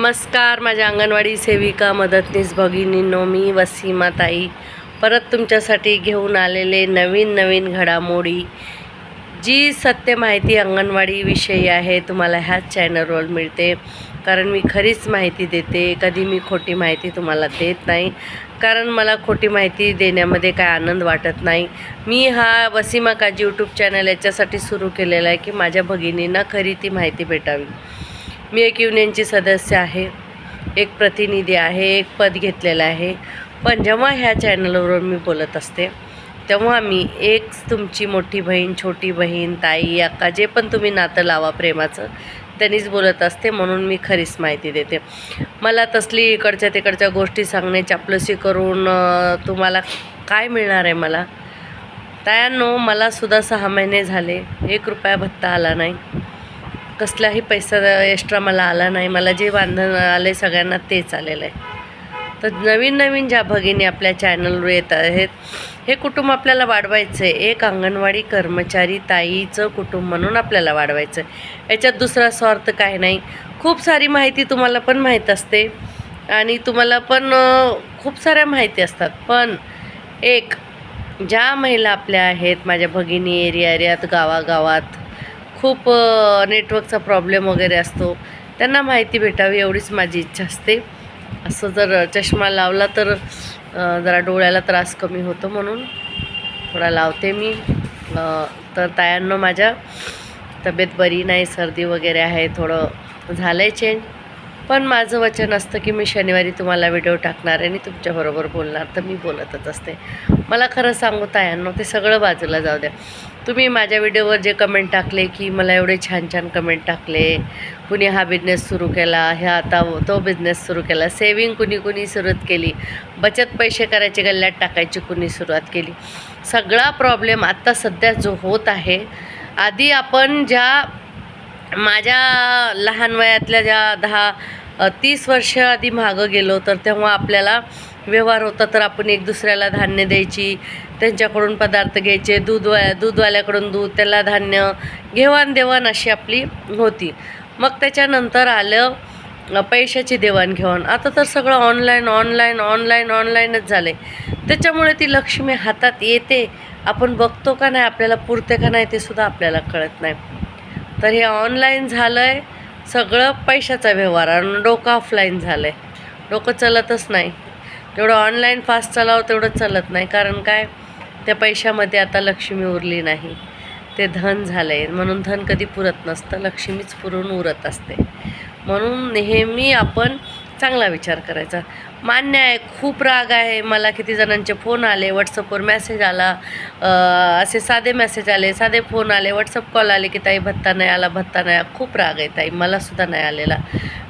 नमस्कार माझ्या अंगणवाडी सेविका मदतनीस भगिनींनो मी वसीमा ताई. परत तुमच्यासाठी घेऊन आलेले नवीन नवीन घडामोडी. जी सत्य माहिती अंगणवाडीविषयी आहे तुम्हाला ह्याच चॅनलवर मिळते. कारण मी खरीच माहिती देते कधी मी खोटी माहिती तुम्हाला देत नाही. कारण मला खोटी माहिती देण्यामध्ये काय आनंद वाटत नाही. मी हा वसीमा काजी यूट्यूब चॅनल याच्यासाठी सुरू केलेला आहे की माझ्या भगिनींना खरी ती माहिती भेटावी. मी एक युनियनची सदस्य आहे एक प्रतिनिधी आहे एक पद घेतलेलं आहे. पण जेव्हा ह्या चॅनलवरून मी बोलत असते तेव्हा मी एक तुमची मोठी बहीण छोटी बहीण ताई अक्का जे पण तुम्ही नातं लावा प्रेमाचं त्यांनीच बोलत असते म्हणून मी खरीच माहिती देते. मला तसली इकडच्या तिकडच्या गोष्टी सांगणे चापलुसी करून तुम्हाला काय मिळणार आहे मला? तायांनो मलासुद्धा सहा महिने झाले एक रुपया भत्ता आला नाही. कसलाही पैसा एक्स्ट्रा मला आला नाही. मला जे बांधण आहे सगळ्यांना तेच आलेलं आहे तर नवीन नवीन ज्या भगिनी आपल्या चॅनलवर येत आहेत हे कुटुंब आपल्याला वाढवायचं आहे एक अंगणवाडी कर्मचारी ताईचं कुटुंब म्हणून आपल्याला वाढवायचं आहे याच्यात दुसरा स्वार्थ काय नाही. खूप सारी माहिती तुम्हाला पण माहीत असते. आणि तुम्हाला पण खूप साऱ्या माहिती असतात. पण एक ज्या महिला आपल्या आहेत माझ्या भगिनी एरिया एरियात गावागावात खूप नेटवर्कचा प्रॉब्लेम वगैरे असतो. त्यांना माहिती भेटावी एवढीच माझी इच्छा असते. असं जर चष्मा लावला तर जरा डोळ्याला त्रास कमी होतो म्हणून थोडा लावते मी. तर तायांना माझ्या तब्येत बरी नाही सर्दी वगैरे आहे थोडं झालं आहे चेंज पण माझं वचन असतं की मी शनिवारी तुम्हाला व्हिडिओ टाकणार आहे आणि तुमच्याबरोबर बोलणार तर मी बोलतच असते. मला खरं सांगू तायांनो ते सगळं बाजूला जाऊ द्या. तुम्ही माझ्या व्हिडिओवर जे कमेंट टाकले की मला एवढे छान छान कमेंट टाकले कुणी हा बिझनेस सुरू केला ह्या आता तो बिझनेस सुरू केला सेविंग कुणी कुणी सुरुवात केली बचत पैसे करायचे गल्ल्यात टाकायची कुणी सुरुवात केली. सगळा प्रॉब्लेम आत्ता सध्या जो होत आहे आधी आपण ज्या माझ्या लहान वयातल्या ज्या दहा तीस वर्ष आधी मागं गेलो तर तेव्हा आपल्याला व्यवहार होता तर आपण एक दुसऱ्याला धान्य द्यायची त्यांच्याकडून पदार्थ घ्यायचे दूधवा दूधवाल्याकडून दूध त्याला धान्य घेवाणदेवाण अशी आपली होती. मग त्याच्यानंतर आलं पैशाची देवाणघेवाण. आता तर सगळं ऑनलाईन ऑनलाईन ऑनलाईन ऑनलाईनच झालं आहे त्याच्यामुळे ती लक्ष्मी हातात येते. आपण बघतो का नाही आपल्याला पुरते का नाही ते सुद्धा आपल्याला कळत नाही. तर हे ऑनलाईन झालं आहे सगळं पैशाचा व्यवहार आणि डोकं ऑफलाईन झालं आहे डोकं चलतच नाही. जेवढं ऑनलाईन फास्ट चालावं तेवढं चालत नाही. कारण काय? त्या पैशामध्ये आता लक्ष्मी उरली नाही. ते धन झालं आहे म्हणून धन कधी पुरत नसतं. लक्ष्मीच पुरून उरत असते. म्हणून नेहमी आपण चांगला विचार करायचा. मान्य आहे खूप राग आहे. मला किती जणांचे फोन आले व्हॉट्सअपवर मेसेज आला. असे साधे मेसेज आले साधे फोन आले व्हॉट्सअप कॉल आले की ताई भत्ता नाही आला भत्ता नाही आला. खूप राग आहे ताई. मलासुद्धा नाही आलेला.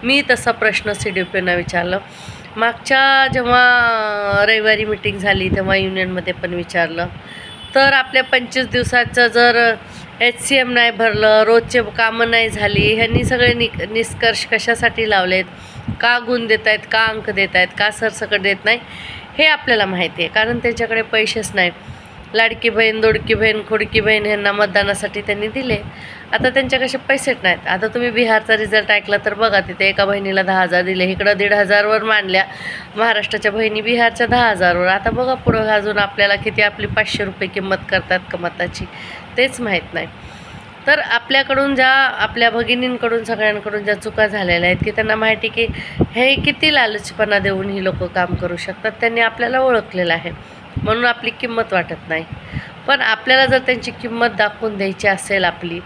मी तसा प्रश्न सी डी पीना विचारलं. मागच्या जेव्हा रविवारी मिटिंग झाली तेव्हा युनियनमध्ये पण विचारलं. तर आपल्या पंचवीस दिवसाचं जर एच सी एम नाही भरलं रोजचे कामं नाही झाली ह्यांनी सगळे नि निष्कर्ष कशासाठी लावलेत? का गुण देत आहेत का अंक देत आहेत का सरसकट देत नाही हे आपल्याला माहिती आहे. कारण त्यांच्याकडे पैसेच नाहीत लाडकी बहीण दोडकी बहीण खोडकी बहीण ह्यांना मतदानासाठी त्यांनी दिले. आता त्यांच्या कसे पैसेच नाहीत. आता तुम्ही बिहारचा रिझल्ट ऐकला तर बघा तिथे एका बहिणीला दहा हजार दिले इकडं दीड हजारवर मांडल्या. महाराष्ट्राच्या बहिणी बिहारच्या दहा हजारवर. आता बघा पुढं अजून आपल्याला किती आपली पाचशे रुपये किंमत करतात का मताची तेच माहीत नाही. तर आपल्याकडून ज्या आपल्या भगिनींकडून सगळ्यांकडून ज्या चुका झालेल्या आहेत की त्यांना माहिती की हे किती लालचपणा देऊन ही लोक काम करू शकतात त्यांनी आपल्याला ओळखलेलं आहे. म्हणून आपली किंमत वाटत नाही. पण आपल्याला जर त्यांची किंमत दाखवून द्यायची असेल आपली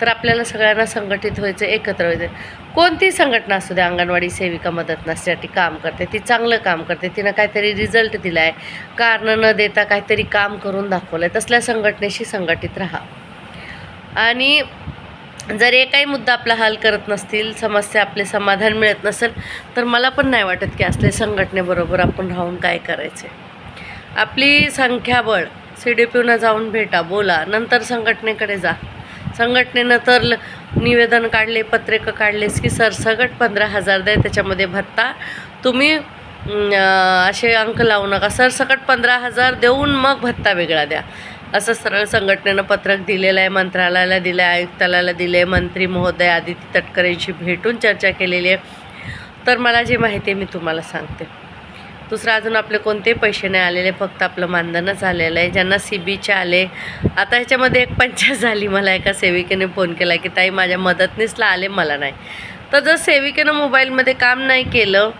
तर आपल्याला सगळ्यांना संघटित व्हायचं एकत्र व्हायचं. कोणतीही संघटना असू द्या अंगणवाडी सेविका मदत नसण्यासाठी काम करते ती चांगलं काम करते तिनं काहीतरी रिझल्ट दिला आहे कारणं न देता काहीतरी काम करून दाखवलं आहे तसल्या संघटनेशी संघटित राहा. आणि जर एकही मुद्दा आपला हल करत नसतील समस्या आपले समाधान मिळत नसेल तर मला पण नाही वाटत की असले संघटनेबरोबर आपण राहून काय करायचे. आपली संख्याबळ सी डी पीनं जाऊन भेटा बोला नंतर संघटनेकडे जा. संघटनेनं तर ल- निवेदन काढले पत्रकं काढलेस की सरसगट पंधरा हजार द्या त्याच्यामध्ये भत्ता. तुम्ही असे अंक लावू नका. सरसकट पंधरा हजार देऊन मग भत्ता वेगळा द्या. असं सरळ संघटनेनं पत्रक दिलेलं आहे मंत्रालयाला दिलं आहे आयुक्तालयाला दिले मंत्री महोदय आदित्य तटकरेंशी भेटून चर्चा केलेली आहे. तर मला जी माहिती आहे मी तुम्हाला सांगते. दुसरं अजून आपले कोणतेही पैसे नाही आलेले फक्त आपलं मानधनच आलेलं आहे. ज्यांना सी बीचे आले आता ह्याच्यामध्ये एक पंचायत झाली मला एका सेविकेने फोन केला की ताई माझ्या मदतनीसला आले मला नाही. तर जर सेविकेनं मोबाईलमध्ये काम नाही केलं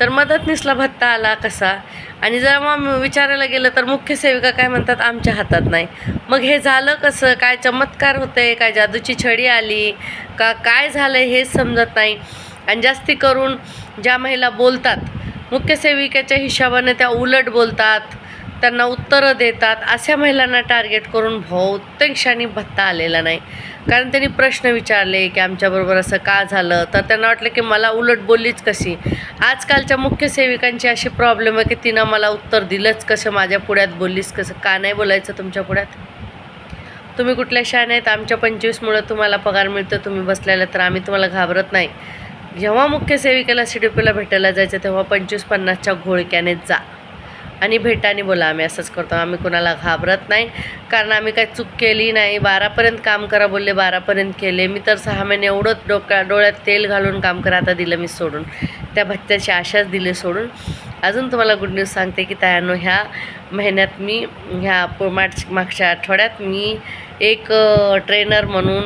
तर मदतनीसला भत्ता आला कसा? आणि जर मग विचारायला गेलं तर मुख्य सेविका काय म्हणतात? आमच्या हातात नाही. मग हे झालं कसं? काय चमत्कार होते काय जादूची छडी आली? का काय झालं हेच समजत नाही. आणि जास्ती करून ज्या महिला बोलतात मुख्य सेविकेच्या हिशोबाने त्या उलट बोलतात. त्यांना उत्तरं देतात अशा महिलांना टार्गेट करून बहुतेक क्षणी भत्ता आलेला नाही. कारण त्यांनी प्रश्न विचारले की आमच्याबरोबर असं का झालं? तर त्यांना वाटलं की मला उलट बोललीच कशी? आजकालच्या मुख्य सेविकांची अशी प्रॉब्लेम आहे की तिनं मला उत्तर दिलंच कसं? माझ्या पुढ्यात बोललीस कसं? का नाही बोलायचं तुमच्या पुढ्यात? तुम्ही कुठल्या शाळा आहेत? आमच्या पंचवीसमुळं तुम्हाला पगार मिळतो तुम्ही बसलेला तर आम्ही तुम्हाला घाबरत नाही. जेव्हा मुख्य सेविकेला सी डी पीला भेटायला जायचं तेव्हा पंचवीस पन्नासच्या घोळक्याने जा. आणि भेटाने बोला आम्ही असंच करतो. आम्ही कोणाला घाबरत नाही. कारण आम्ही काही चूक केली नाही. बारापर्यंत काम करा बोलले बारापर्यंत केले. मी तर सहा महिने एवढंच डोक्या डोळ्यात तेल घालून काम करा आता दिलं मी सोडून. त्या भत्त्याची आशाच दिली सोडून. अजून तुम्हाला गुड न्यूज सांगते की तयानो ह्या महिन्यात मी ह्या पु- मार्च मागच्या आठवड्यात मी एक ट्रेनर म्हणून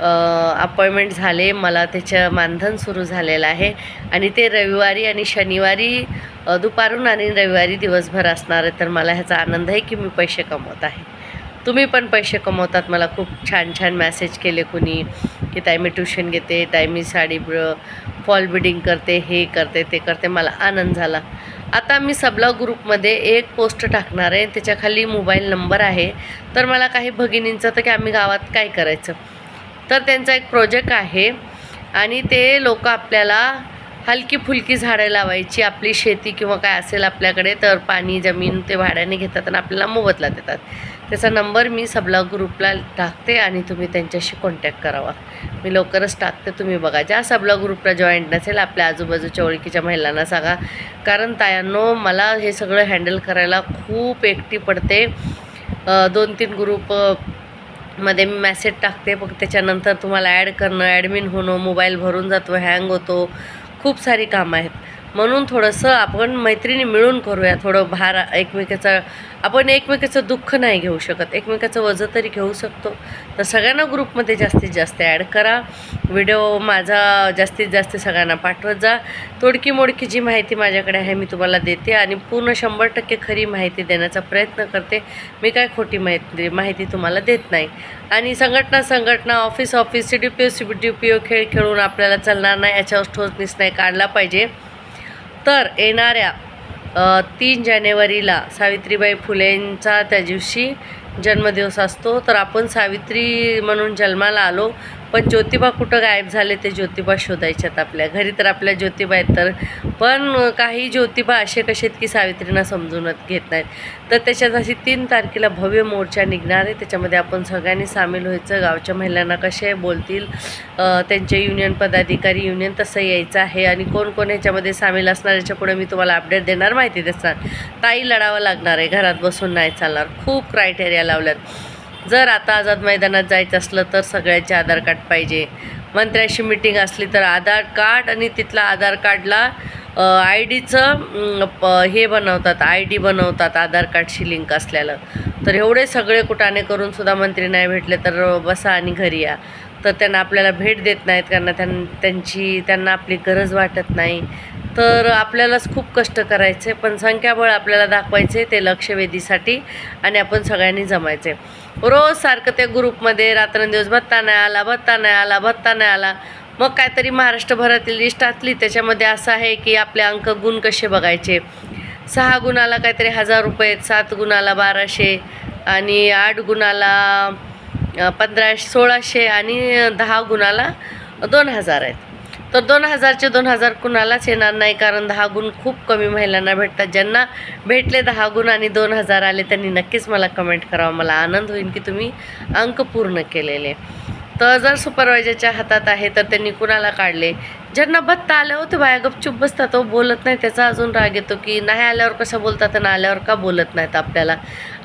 अपॉइंटमेंट झाले. मला त्याचं मानधन सुरू झालेलं आहे. आणि ते रविवारी आणि शनिवारी दुपारून आणि रविवारी दिवसभर असणार आहे. तर मला ह्याचा आनंद आहे की मी पैसे कमवत आहे. तुम्ही पण पैसे कमवतात. मला खूप छान छान मॅसेज केले कुणी की ताई मी ट्युशन घेते. ताई मी साडी फॉल बिडिंग करते. हे करते ते करते. मला आनंद झाला. आता मी सबला ग्रुपमध्ये एक पोस्ट टाकणार आहे. त्याच्याखाली मोबाईल नंबर आहे. तर मला काही भगिनींचं तर की आम्ही गावात काय करायचं? तर त्यांचा एक प्रोजेक्ट आहे. आणि ते लोक आपल्याला हलकी फुलकी झाडं लावायची आपली शेती किंवा काय असेल आपल्याकडे तर पाणी जमीन ते भाड्याने घेतात आणि आपल्याला मोबदला देतात. त्याचा नंबर मी सबला ग्रुपला टाकते आणि तुम्ही त्यांच्याशी कॉन्टॅक्ट करावा. मी लवकरच टाकते तुम्ही बघा. ज्या सबला ग्रुपला जॉईंट नसेल आपल्या आजूबाजूच्या ओळखीच्या महिलांना सांगा. कारण तायांनो मला हे सगळं हँडल करायला खूप एकटी पडते. दोन तीन ग्रुप मध्ये मी मॅसेज टाकते मग त्याच्यानंतर तुम्हाला ॲड करणं ॲडमिन होणं मोबाईल भरून जातो हँग होतो. खूप सारी कामं आहेत. म्हणून थोडंसं आपण मैत्रिणी मिळून करूया थोडं भार एकमेकाचं आपण एकमेकाचं दुःख नाही घेऊ शकत. एकमेकाचं वजं तरी घेऊ शकतो. तर सगळ्यांना ग्रुपमध्ये जास्तीत जास्त ॲड करा. व्हिडिओ माझा जास्तीत जास्त सगळ्यांना पाठवत जा. तोडकी मोडकी जी माहिती माझ्याकडे आहे मी तुम्हाला देते आणि पूर्ण शंभर टक्के खरी माहिती देण्याचा प्रयत्न करते. मी काय खोटी माहिती माहिती तुम्हाला देत नाही. आणि संघटना संघटना office office C D P O C D P O खेळ खेळून आपल्याला चालणार नाही याच्यावर ठोस नाही काढला पाहिजे. तर येणाऱ्या तीन जानेवारीला सावित्रीबाई फुलेंचा त्या दिवशी जन्मदिवस असतो. तर आपण सावित्री म्हणून जन्माला आलो. पण ज्योतिबा कुठं गायब झाले ते ज्योतिबा शोधायच्यात आपल्या. घरी तर आपल्या ज्योतिबा आहेत तर पण काही ज्योतिबा असे कसे आहेत की सावित्रींना समजूनच घेत नाहीत. तर त्याच्यात अशी तीन तारखेला भव्य मोर्चा निघणार आहे. त्याच्यामध्ये आपण सगळ्यांनी सामील व्हायचं. गावच्या महिलांना कसे बोलतील त्यांचे युनियन पदाधिकारी युनियन तसं यायचं आहे आणि कोण कोण ह्याच्यामध्ये सामील असणार याच्यापुढे मी तुम्हाला अपडेट देणार माहिती देणार ताई लढावं लागणार आहे. घरात बसून नाही चालणार. खूप क्रायटेरिया लावल्यात. जर आता आझाद मैदानात जायचं असलं तर सगळ्याचे आधार कार्ड पाहिजे. मंत्र्याशी मिटिंग असली तर आधार कार्ड आणि तिथला आधार कार्डला आय डीचं हे बनवतात आय डी बनवतात आधार कार्डशी लिंक असल्याला तर एवढे सगळे कुटाने करून सुद्धा मंत्री नाही भेटले तर बसा आणि घरी या. तर त्यांना आपल्याला भेट देत नाहीत कारण त्यां त्यांची त्यांना आपली गरज वाटत नाही. तर आपल्यालाच खूप कष्ट करायचे पण संख्याबळ आपल्याला दाखवायचे ते लक्षवेधीसाठी आणि आपण सगळ्यांनी जमायचे. रोज सारखं त्या ग्रुपमध्ये रात्रंदिवस भत्ता नाही आला भत्ता नाही आला भत्ता नाही आला. मग काहीतरी महाराष्ट्रभरातील लिस्ट असली त्याच्यामध्ये असं आहे की आपले अंक गुण कसे बघायचे? सहा गुणाला काहीतरी हजार रुपये आहेत, सात गुणाला बाराशे आणि आठ गुणाला पंधराशे सोळाशे आणि दहा गुणाला दोन हजार आहेत. तर दोन हजारचे दोन हजार कुणालाच येणार नाही कारण दहा गुण खूप कमी महिलांना भेटतात. ज्यांना भेटले दहा गुण आणि दोन हजार आले त्यांनी नक्कीच मला कमेंट करावं. मला आनंद होईल की तुम्ही अंक पूर्ण केलेले. तर जर सुपरवायझरच्या हातात आहे तर त्यांनी कुणाला काढले? ज्यांना बत्ता आलं होते बाया गपचूप बसतात. तो बोलत नाही. त्याचा अजून राग येतो की नाही आल्यावर कसं बोलतात आणि आल्यावर का बोलत नाहीत आपल्याला?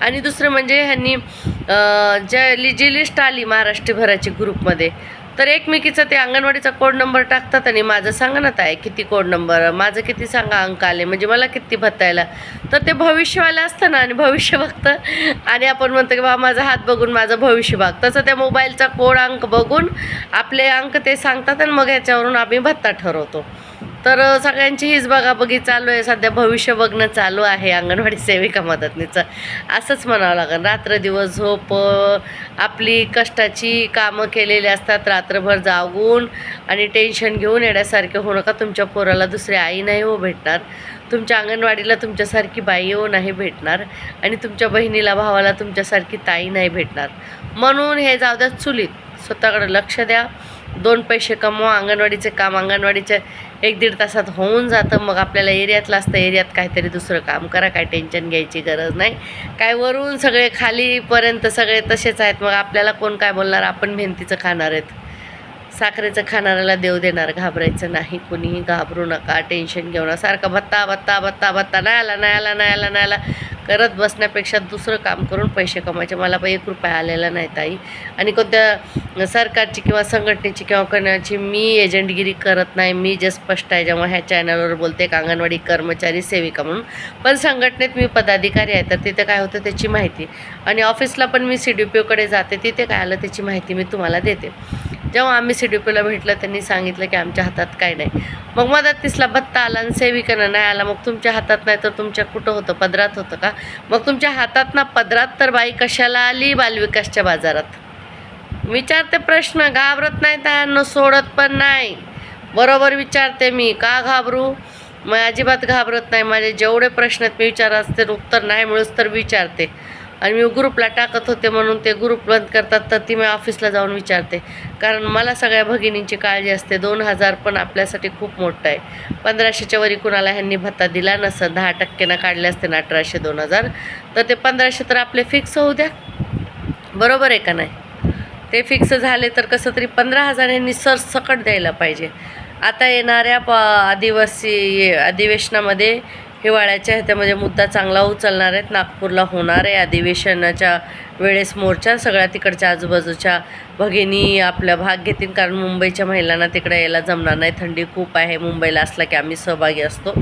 आणि दुसरं म्हणजे ह्यांनी ज्या लिजिलिस्ट जी लिस्ट आली महाराष्ट्रभराची ग्रुपमध्ये तर एकमेकीचं ते अंगणवाडीचा कोड नंबर टाकतात आणि माझं सांगा ना ताई किती कोड नंबर माझं किती सांगा अंक आले म्हणजे मला किती भत्तायला. तर ते भविष्यवाले असतं ना आणि भविष्य बघतं. आणि आपण म्हणतो की बाबा माझा हात बघून माझं भविष्य बघ तसं त्या मोबाईलचा कोड अंक बघून आपले अंक ते सांगतात आणि मग ह्याच्यावरून आम्ही भत्ता ठरवतो. तर सगळ्यांची हीच बघाबघी चालू आहे. सध्या भविष्य बघणं चालू आहे अंगणवाडी सेविका मदतनीचं. असंच म्हणावं लागेल. रात्र दिवस झोप आपली कष्टाची कामं केलेली असतात. रात्रभर जागून आणि टेन्शन घेऊन येण्यासारखे होऊ नका. तुमच्या पोराला दुसरी आई नाही हो भेटणार. तुमच्या अंगणवाडीला तुमच्यासारखी बाई हो नाही भेटणार. आणि तुमच्या बहिणीला भावाला तुमच्यासारखी ताई नाही भेटणार. म्हणून हे जाऊ द्या चुलीत. स्वतःकडे लक्ष द्या. दोन पैसे कमवा. अंगणवाडीचे काम अंगणवाडीच्या एक दीड तासात होऊन जातं. मग आपल्याला एरियातलं असतं. एरियात काहीतरी दुसरं काम करा. काय टेन्शन घ्यायची गरज नाही. काय वरून सगळे खालीपर्यंत सगळे तसेच आहेत. मग आपल्याला कोण काय बोलणार? आपण मेहनतीचं खाणार आहेत. साखरेचं खाणाऱ्याला देव देणार घाबरायचं नाही. कुणीही घाबरू नका टेन्शन घेऊ नका. सारखा भत्ता भत्ता भत्ता भत्ता नाही आला नाही आला नाही आला नाही आला करत बसण्यापेक्षा दुसरं काम करून पैसे कमायचे मला पण एक रुपया आलेला नाही ताई. आणि कोणत्या सरकारची किंवा संघटनेची किंवा कोणाची मी एजंटगिरी करत नाही. मी जे स्पष्ट आहे जेव्हा ह्या चॅनलवर बोलते एक अंगणवाडी कर्मचारी सेविका म्हणून. पण संघटनेत मी पदाधिकारी आहे तर तिथे काय होतं त्याची माहिती. आणि ऑफिसला पण मी सी डी पी ओकडे जाते तिथे काय आलं त्याची माहिती मी तुम्हाला देते. जेव्हा आम्ही सी डी पीला भेटलं त्यांनी सांगितलं की आमच्या हातात काय नाही. मग मदतीसला भत्ता आला आणि सेविकांना नाही आला. मग तुमच्या हातात नाही तर तुमच्या कुठं होतं? पदरात होतं का? मग तुमच्या हातात ना पदरात तर बाई कशाला आली बालविकासच्या बाजारात? विचारते प्रश्न घाबरत नाही त्यांना? सोडत पण नाही. बरोबर विचारते मी का घाबरू? मग अजिबात घाबरत नाही माझे जेवढे प्रश्न आहेत मी विचारत असते उत्तर नाही मिळूस तर विचारते. आणि मी ग्रुपला टाकत होते म्हणून ते ग्रुप बंद करतात तर ती मी ऑफिसला जाऊन विचारते कारण मला सगळ्या भगिनींची काळजी असते. दोन हजार पण आपल्यासाठी खूप मोठं आहे. पंधराशेच्या वरी कुणाला ह्यांनी भत्ता दिला नसं दहा टक्केनं काढले असते ना अठराशे दोन हजार. तर ते पंधराशे तर आपले फिक्स होऊ द्या. बरोबर आहे का नाही? ते फिक्स झाले तर कसं तरी पंधरा हजार यांनी सरसकट द्यायला पाहिजे. आता येणाऱ्या प आदिवासी अधिवेशनामध्ये हिवाळ्याच्या ह्याच्यामध्ये मुद्दा चांगला उचलणार आहेत. नागपूरला होणार आहे अधिवेशनाच्या वेळेस मोर्चा सगळ्या तिकडच्या आजूबाजूच्या भगिनी आपल्या भाग घेतील कारण मुंबईच्या महिलांना तिकडे यायला जमणार नाही. थंडी खूप आहे मुंबईला असला की आम्ही सहभागी असतो.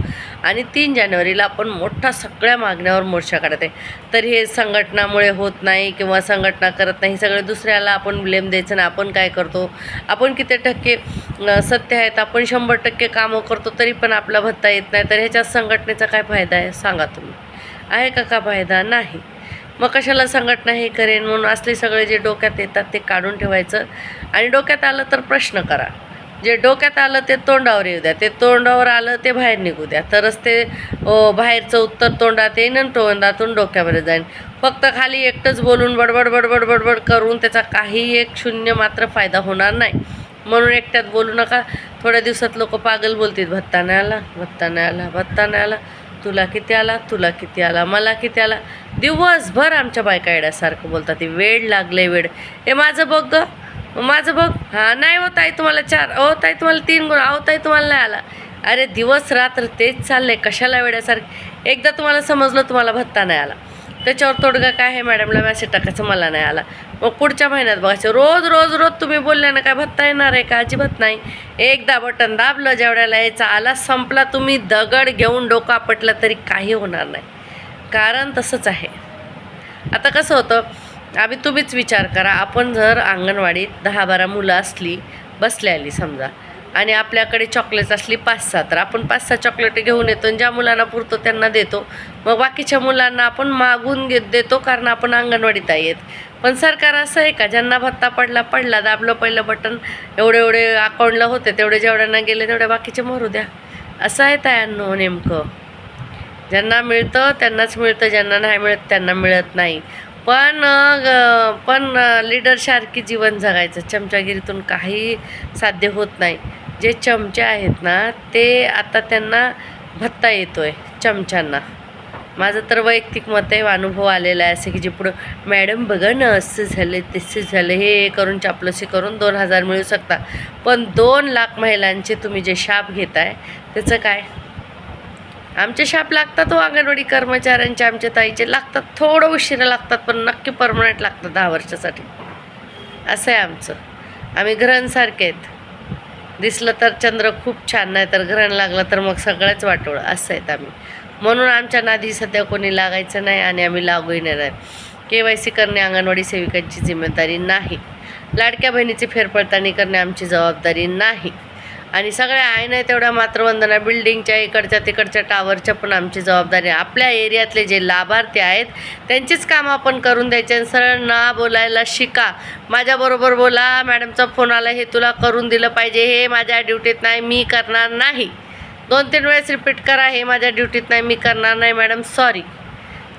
आणि तीन जानेवारीला आपण मोठा सगळ्या मागण्यावर मोर्चा काढत. आहे तर हे संघटनामुळे होत नाही किंवा संघटना करत नाही सगळे दुसऱ्याला आपण ब्लेम द्यायचं ना आपण काय करतो? आपण किती टक्के सत्य आहेत? आपण शंभर टक्के कामं करतो तरी पण आपला भत्ता येत नाही. तर ह्याच्यात संघटनेचा काय फायदा आहे? सांगा तुम्ही. आहे का का फायदा? नाही. मग कशाला संघटना हे करेन म्हणून असले सगळे जे डोक्यात येतात ते काढून ठेवायचं. आणि डोक्यात आलं तर प्रश्न करा. जे डोक्यात आलं ते तोंडावर येऊ द्या. ते तोंडावर आलं ते बाहेर निघू द्या. तरच ते बाहेरचं उत्तर तोंडात येईन आणि तोंडातून डोक्यामध्ये जाईन. फक्त खाली एकटंच बोलून बडबड बडबड बडबड करून त्याचा काही एक शून्य मात्र फायदा होणार नाही. म्हणून एकट्यात बोलू नका. थोड्या दिवसात लोक पागल बोलतील. भत्ता नाही आला भत्ता नाही आला भत्ता नाही आला. तुला किती आला तुला किती आला मला किती आला. दिवसभर आमच्या बायका येड्यासारखं बोलतात ते वेळ लागले वेळ. हे माझं बघ ग माझं बघ. हां नाही हो ताई तुम्हाला चार हो ताई तुम्हाला तीन गुण अहो ताई तुम्हाला नाही आला. अरे दिवस रात्र तेच चाललंय कशाला वेड्यासारखं एकदा तुम्हाला समजलं तुम्हाला भत्ता नाही आला. त्याच्यावर तोडगा काय आहे मॅडमला मॅसेज टाकायचं मला नाही आला. मग पुढच्या महिन्यात बघायचं. रोज रोज रोज तुम्ही बोलल्यानं काय भत्ता येणार आहे का? अजिबात नाही. एकदा बटन दाबलं जेवढ्याला यायचा आला संपला तुम्ही दगड घेऊन डोका पटला तरी काही होणार नाही. कारण तसंच आहे. आता कसं होतं आम्ही तुम्हीच विचार करा. आपण जर अंगणवाडीत दहा बारा मुलं असली बसल्या आली समजा आणि आपल्याकडे चॉकलेट्स असली पाच सहा तर आपण पाच सहा चॉकलेट घेऊन येतो आणि ज्या मुलांना पुरतो त्यांना देतो. मग बाकीच्या मुलांना आपण मागून घेत देतो कारण आपण अंगणवाडीत आहेत. पण सरकार असं आहे का? ज्यांना भत्ता पडला पडला दाबलं पहिलं बटन एवढे एवढे अकाउंटला होते तेवढे जेवढ्यांना गेले तेवढ्या बाकीचे मरू द्या. असं आहे तयांनो नेमकं. ज्यांना मिळतं त्यांनाच मिळतं ज्यांना नाही मिळत त्यांना मिळत नाही. पण पण लिडरसारखी जीवन जगायचं. चमचागिरीतून काही साध्य होत नाही. जे चमचे आहेत ना ते आता त्यांना भत्ता येतो आहे चमच्यांना. माझं तर वैयक्तिक मत आहे अनुभव आलेला आहे असं की जे पुढं मॅडम बघा ना असं झालं तसं झालं हे करून चापलसी करून दोन हजार मिळू शकता. पण दोन लाख महिलांचे तुम्ही जे शाप घेताय त्याचं काय? आमचे शाप लागतात व अंगणवाडी कर्मचाऱ्यांचे आमच्या ताईचे लागतात थोडं उशिरा लागतात पण नक्की परमनंट लागतात दहा वर्षासाठी. असं आहे आमचं. आम्ही घरांसारखे आहेत. दिसलं तर चंद्र खूप छान नाही तर ग्रहण लागलं तर मग सगळंच वाटोळ असं आहेत आम्ही. म्हणून आमच्या नादी सध्या कोणी लागायचं नाही आणि आम्ही लागूही नाही के वाय सी करणे अंगणवाडी सेविकांची जिम्मेदारी नाही. लाडक्या बहिणीची फेरपडताळणी करणे आमची जबाबदारी नाही. आणि सगळ्या आहे नाही तेवढ्या मातृवंदना बिल्डिंगच्या इकडच्या तिकडच्या टावरच्या पण आमची जबाबदारी आपल्या एरियातले जे लाभार्थी आहेत त्यांचीच कामं आपण करून द्यायचे आणि सरळ ना बोलायला शिका. माझ्याबरोबर बोला मॅडमचा फोन आला हे तुला करून दिलं पाहिजे हे माझ्या ड्युटीत नाही मी करणार नाही. दोन तीन वेळेस रिपीट करा हे माझ्या ड्युटीत नाही मी करणार नाही मॅडम सॉरी.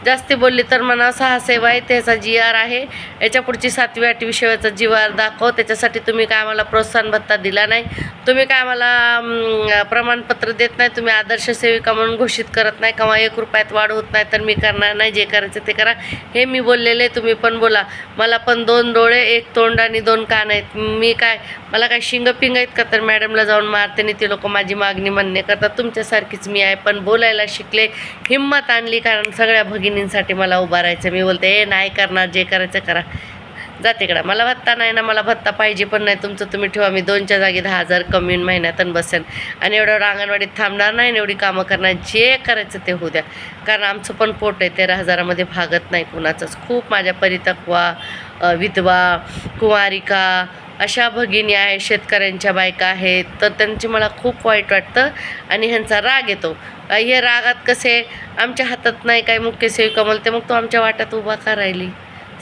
जास्ती बोलली तर म्हणा सहा सेवा आहे त्याचा जी आर आहे. याच्या पुढची सातवी आठवी शेवाचा जी आर दाखव त्याच्यासाठी तुम्ही काय आम्हाला प्रोत्साहन भत्ता दिला नाही. तुम्ही काय आम्हाला प्रमाणपत्र देत नाही तुम्ही आदर्श सेविका म्हणून घोषित करत नाही किंवा एक रुपयात वाढ होत नाही तर मी करणार नाही जे करायचं ते करा. हे मी बोललेले तुम्ही पण बोला. मला पण दोन डोळे एक तोंड आणि दोन कान आहेत. मी काय मला काय शिंग पिंग आहेत का? तर मॅडमला जाऊन मारते आणि ते लोक माझी मागणी मान्य करतात. तुमच्यासारखीच मी आहे पण बोलायला शिकले हिंमत आणली कारण सगळ्या बहिणींसाठी मला उभारायचं मी बोलते ए नाही करणार जे करायचं करा. जा तिकडं. मला भत्ता नाही ना मला भत्ता पाहिजे पण नाही तुमचं तुम्ही ठेवा. मी दोनच्या जागी दहा हजार कमी महिन्यातून बसेन. आणि एवढं एवढं अंगणवाडीत थांबणार नाही आणि एवढी कामं करणार जे करायचं ते होऊ द्या. कारण आमचं पण पोट आहे तेरा हजारामध्ये भागत नाही कुणाचंच. खूप माझ्या परितक्वा विधवा कुमारिका अशा भगिनी आहे शेतकऱ्यांच्या बायका आहेत. तर त्यांची मला खूप वाईट वाटतं आणि ह्यांचा राग येतो. हे रागात कसे आमच्या हातात नाही काय मुख्य सेविका म्हणते मग तो आमच्या वाट्यात उभा का राहिली?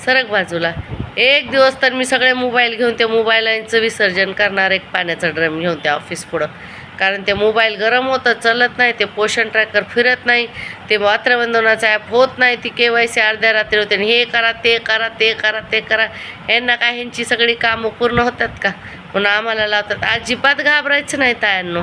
सरक बाजूला. एक दिवस तर मी सगळे मोबाईल घेऊन त्या मोबाईलांचं विसर्जन करणार एक पाण्याचा ड्रम घेऊन त्या ऑफिस पुढं. कारण ते मोबाईल गरम होतं चलत नाही ते पोषण ट्रॅकर फिरत नाही ते मात्रवंदनाचं ॲप होत नाही ती के वाय सी अर्ध्या रात्री होते आणि हे करा ते करा ते करा ते करा. यांना काय ह्यांची सगळी कामं पूर्ण होतात का? पुन्हा आम्हाला लावतात. अजिबात घाबरायचं नाही तायांनो.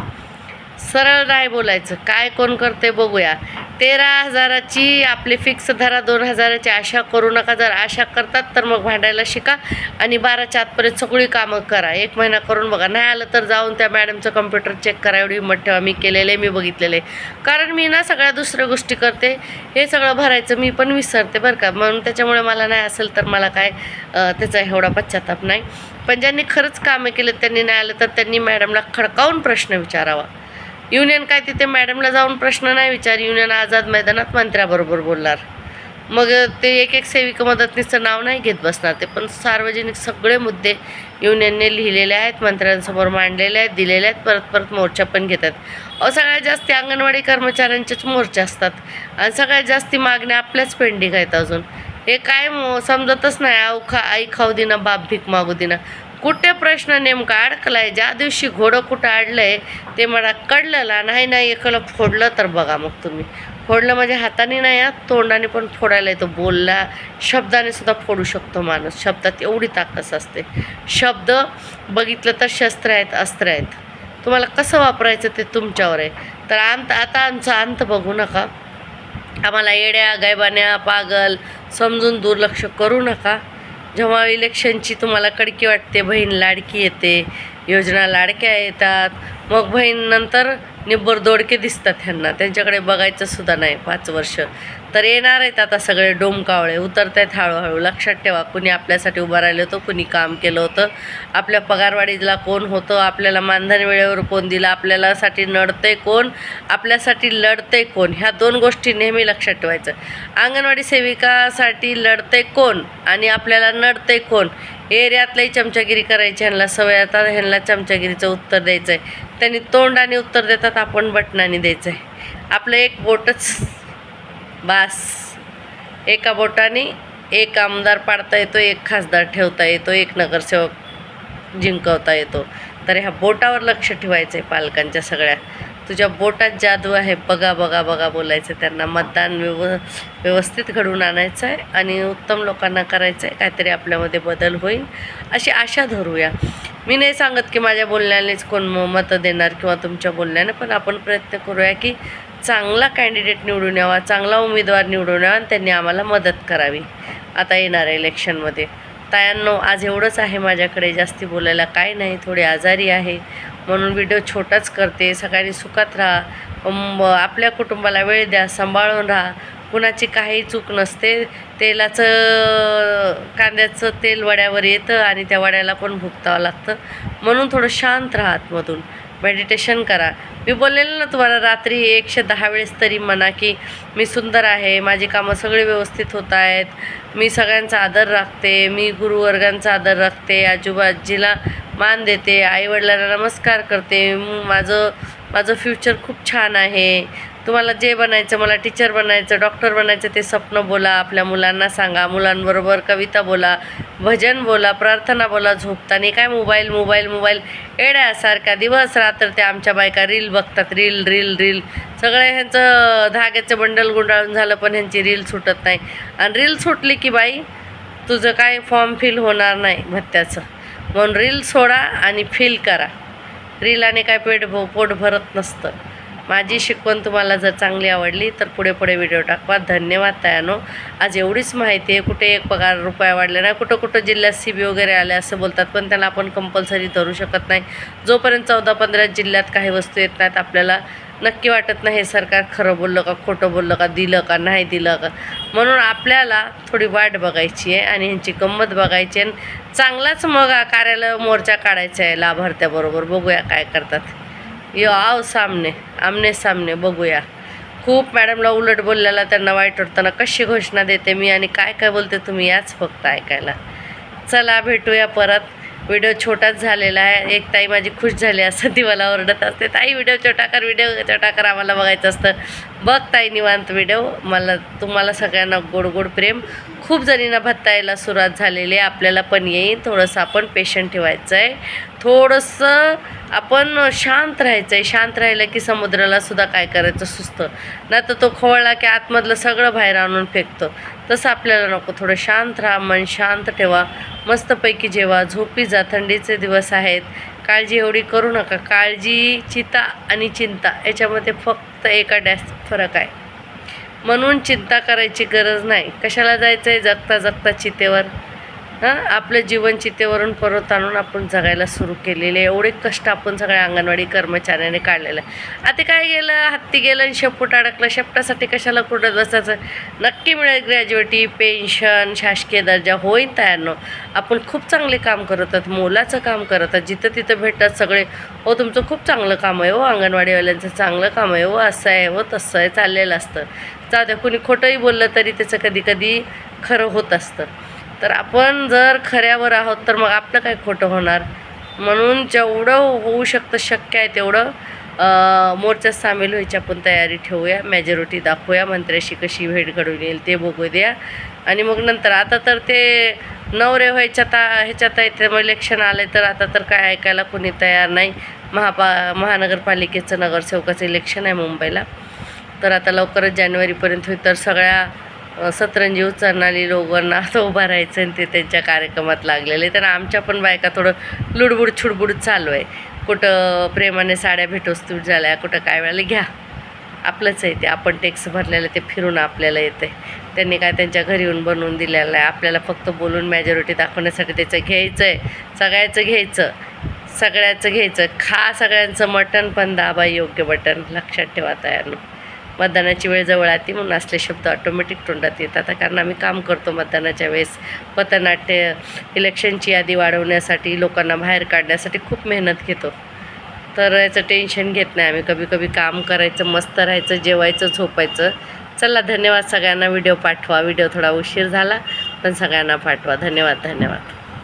सरळ नाही बोलायचं. काय कोण करते बघूया. तेरा हजाराची आपली फिक्स धरा दोन हजाराची आशा करू नका. जर आशा करतात तर मग भांडायला शिका आणि बाराच्या आतपर्यंत सगळी कामं करा. एक महिना करून बघा. नाही आलं तर जाऊन त्या मॅडमचं कम्प्युटर चेक करा. एवढी हिंमत ठेवा मी केलेलं आहे मी बघितलेलं. आहे कारण मी ना सगळ्या दुसऱ्या गोष्टी करते. हे सगळं भरायचं मी पण विसरते बरं का. म्हणून त्याच्यामुळे मला नाही असेल तर मला काय त्याचा एवढा पश्चाताप नाही. पण ज्यांनी खरंच कामं केलं त्यांनी नाही आलं तर त्यांनी मॅडमला खडकावून प्रश्न विचारावा. युनियन काय तिथे मॅडमला जाऊन प्रश्न नाही विचार युनियन आझाद मैदानात मंत्र्याबरोबर बोलणार. मग ते एक एक सेविका मदतनीसचं नाव नाही घेत बसणार ते पण सार्वजनिक सगळे मुद्दे युनियनने लिहिलेले आहेत मंत्र्यांसमोर मांडलेले आहेत दिलेले आहेत परत परत मोर्चा पण घेतात अहो सगळ्यात जास्त अंगणवाडी कर्मचाऱ्यांचेच मोर्चे असतात. आणि सगळ्यात जास्ती मागण्या आपल्याच पेंडिंग आहेत अजून. हे काय मो- समजतच नाही आऊ खा आई खाऊ दिना बाप भीक मागू दिना. कुठे प्रश्न नेमका अडकलाय? ज्या दिवशी घोडं कुठं अडलंय ते मला कळलं नाही नाही एकाला फोडलं तर बघा मग तुम्ही. फोडलं म्हणजे हाताने नाही आत तोंडाने पण फोडायला येतो. बोलला शब्दाने सुद्धा फोडू शकतो माणूस. शब्दात एवढी ताकद असते. शब्द बघितलं तर शस्त्र आहेत अस्त्र आहेत. तुम्हाला कसं वापरायचं ते तुमच्यावर आहे. तर अंत आता आमचा अंत बघू नका. आम्हाला येड्या गायबान्या पागल समजून दुर्लक्ष करू नका. जेव्हा इलेक्शनची तुम्हाला कडकी वाटते बहीण लाडकी येते योजना लाडक्या येतात मग बहीण नंतर निब्बर दोडके दिसतात ह्यांना. त्यांच्याकडे बघायचं सुद्धा नाही पाच वर्ष. तर येणार आहेत आता सगळे डोमकावळे. उतरत आहेत हळूहळू. लक्षात ठेवा कुणी आपल्यासाठी उभं राहिलं होतं कुणी काम केलं होतं. आपल्या पगारवाढीला कोण होतं? आपल्याला मानधन वेळेवर कोण दिलं? आपल्यालासाठी नडतंय कोण? आपल्यासाठी लढतंय कोण? ह्या दोन गोष्टी नेहमी लक्षात ठेवायचं. अंगणवाडी सेविकासाठी लढतंय कोण आणि आपल्याला नडतंय कोण? एरियातलाही चमचागिरी करायची ह्यांना सवय आता ह्यांना चमचागिरीचं उत्तर द्यायचं आहे त्यांनी तोंडाने उत्तर देतात आपण बटनाने द्यायचं आहे आपलं एक बोटच बास. एका बोटाने एक आमदार पाडता येतो एक खासदार ठेवता येतो एक नगरसेवक जिंकवता येतो. तर ह्या बोटावर लक्ष ठेवायचं आहे पालकांच्या सगळ्या. तुझ्या बोटात जादू आहे बघा बघा बघा बोलायचं त्यांना मतदान व्यव व्यवस्थित घडवून आणायचं आहे आणि उत्तम लोकांना करायचं आहे काहीतरी आपल्यामध्ये बदल होईल अशी आशा धरूया. मी नाही सांगत की माझ्या बोलण्यानेच कोण मतं देणार किंवा तुमच्या बोलण्याने पण आपण प्रयत्न करूया की चांगला कॅन्डिडेट निवडून यावा चांगला उमेदवार निवडून यावा आणि त्यांनी आम्हाला मदत करावी. आता येणाऱ्या इलेक्शनमध्ये तायांनो आज एवढंच आहे माझ्याकडे. जास्ती बोलायला काय नाही. थोडी आजारी आहे. म्हणून व्हिडिओ छोटाच करते. सकाळी सुखात राहा. आपल्या कुटुंबाला वेळ द्या. सांभाळून राहा. कुणाची काही चूक नसते. तेलाचं कांद्याचं तेल वड्यावर येतं आणि त्या वड्याला पण भुगतावं लागतं. म्हणून थोडं शांत राहा आतमधून. मेडिटेशन करा. मी बोललेलं ना तुम्हाला रात्री एकशे दहा वेळेस तरी म्हणा की मी सुंदर आहे माझी कामं सगळे व्यवस्थित होत आहेत मी सगळ्यांचा आदर राखते मी गुरुवर्गांचा आदर राखते आजूबाजीला मान देते आईवडिलांना नमस्कार करते माझं माझं फ्युचर खूप छान आहे. तुम्हाला जे बनायचं मला टीचर बनायचं डॉक्टर बनायचं ते स्वप्न बोला आपल्या मुलांना सांगा मुलांबरोबर कविता बोला भजन बोला प्रार्थना बोला झोपताना काय मोबाईल मोबाईल मोबाईल एड्यासारख्या दिवस रात्र ते आमच्या बायका रील बघतात रील रील रील. सगळं ह्यांचं धाग्याचं बंडल गुंडाळून झालं पण ह्यांची रील सुटत नाही. आणि रील सुटली की बाई तुझं काय फॉर्म फिल होणार नाही भत्त्याचं. म्हणून रील सोडा आणि फिल करा. रीलाने काय पेट भ पोट भरत नसतं. माझी शिकवण तुम्हाला जर चांगली आवडली तर पुढे पुढे व्हिडिओ टाकवा. धन्यवाद तयानो. आज एवढीच माहिती आहे कुठे एक पगार रुपया वाढले नाही कुठं कुठं जिल्ह्यात सी बी वगैरे आले असं बोलतात पण त्याला आपण कंपल्सरी धरू शकत नाही. जोपर्यंत चौदा पंधरा जिल्ह्यात काही वस्तू येत नाहीत आपल्याला नक्की वाटत नाही हे सरकार खरं बोललं का खोटं बोललं का दिलं का नाही दिलं का. म्हणून आपल्याला थोडी वाट बघायची आहे आणि ह्यांची गंमत बघायची आहे. आणि चांगलाच मग कार्यालय मोर्चा काढायचा आहे लाभार्थ्याबरोबर. बघूया काय करतात. यो आव सामने आमने सामने बघूया. खूप मॅडमला उलट बोलल्याला त्यांना वाईट वाटताना कशी घोषणा देते मी आणि काय काय बोलते तुम्ही याच फक्त ऐकायला. चला भेटूया परत. व्हिडिओ छोटाच झालेला आहे. एक ताई माझी खुश झाली असं ती मला ओरडत असते. ताई व्हिडिओ छोटा कर व्हिडिओ छोटा कर आम्हाला बघायचं असतं. बघ ताई निवांत व्हिडिओ. मला तुम्हाला सगळ्यांना गोड गोड प्रेम. खूप जणींना भत्ता यायला सुरुवात झालेली आहे. आपल्याला पण येईन. थोडंसं आपण पेशंट ठेवायचं आहे थोडंसं आपण शांत राहायचं आहे शांत राहिलं की समुद्राला सुद्धा काय करायचं सुचतं. नाही तर तो खवळला की आतमधलं सगळं बाहेर आणून फेकतो. तसं आपल्याला नको थोडं शांत राहा मन शांत ठेवा. मस्तपैकी जेवा झोपी जा थंडीचे दिवस आहेत. काळजी एवढी करू नका. काळजी चिता आणि चिंता याच्यामध्ये फक्त एका डॅस फरक आहे. म्हणून चिंता करायची गरज नाही. कशाला जायचं आहे जगता जगता चितेवर. हां आपलं जीवन चितेवरून परत आणून आपण जगायला सुरू केलेले एवढे कष्ट आपण सगळ्या अंगणवाडी कर्मचाऱ्याने काढलेलं आहे. आता काय गेलं? हत्ती गेलं आणि शेपूट अडकलं. शेपटासाठी कशाला कुठं बसायचं? नक्की मिळेल ग्रॅज्युएटी पेन्शन शासकीय दर्जा. होईन तयारनं आपण खूप चांगले काम करत आहोत. मोलाचं काम करत आहोत. जिथं तिथं भेटतात सगळे. हो तुमचं खूप चांगलं काम आहे हो. अंगणवाडीवाल्यांचं चांगलं काम आहे हो. असं आहे हो. तसं आहे. चाललेलं असतं. जाऊ द्या. कुणी खोटंही बोललं तरी त्याचं कधी कधी खरं होत असतं. तर आपण जर खऱ्यावर आहोत तर मग आपलं काय खोटं होणार? म्हणून जेवढं होऊ शकतं शक्य आहे तेवढं मोर्चात सामील व्हायची आपण तयारी ठेवूया. मेजॉरिटी दाखवूया मंत्र्याशी कशी भेट घडून येईल ते बघू द्या. आणि मग नंतर आता तर ते नवरे व्हायच्या ता ह्याच्यात आहे ते इलेक्शन आले तर आता तर काय ऐकायला कोणी तयार नाही. महापा महानगरपालिकेचं नगरसेवकाचं इलेक्शन आहे मुंबईला. तर आता लवकरच जानेवारीपर्यंत होईल. तर सगळ्या सतरंजी उचलणारी लोकांना तो उभारायचं राहायचं आणि ते त्यांच्या कार्यक्रमात लागलेले. तर आमच्या पण बायका थोडं लुडबुड छुडबुड चालू आहे. कुठं प्रेमाने साड्या भेटवस्तू झाल्या कुठं काय वेळेला घ्या. आपलंच आहे ते. आपण टॅक्स भरलेलं ते फिरून आपल्याला येते त्यांनी काय त्यांच्या घरी येऊन बनवून दिलेलं आहे आपल्याला फक्त बोलून मेजॉरिटी दाखवण्यासाठी त्याचं घ्यायचं आहे सगळ्याचं घ्यायचं. सगळ्याचं घ्यायचं. खा सगळ्यांचं मटण पण दाबा योग्य बटन लक्षात ठेवा तयार मतदानाची वेळ जवळ आली म्हणून असले शब्द ऑटोमॅटिक तोंडात येतात. आता कारण आम्ही काम करतो मतदानाच्या वेळेस. पथनाट्य इलेक्शनची यादी वाढवण्यासाठी लोकांना बाहेर काढण्यासाठी खूप मेहनत घेतो. तर याचं टेन्शन घेत नाही आम्ही. कभी कभी काम करायचं मस्त राहायचं जेवायचं झोपायचं. चला धन्यवाद सगळ्यांना. व्हिडिओ पाठवा. व्हिडिओ थोडा उशीर झाला पण सगळ्यांना पाठवा. धन्यवाद धन्यवाद.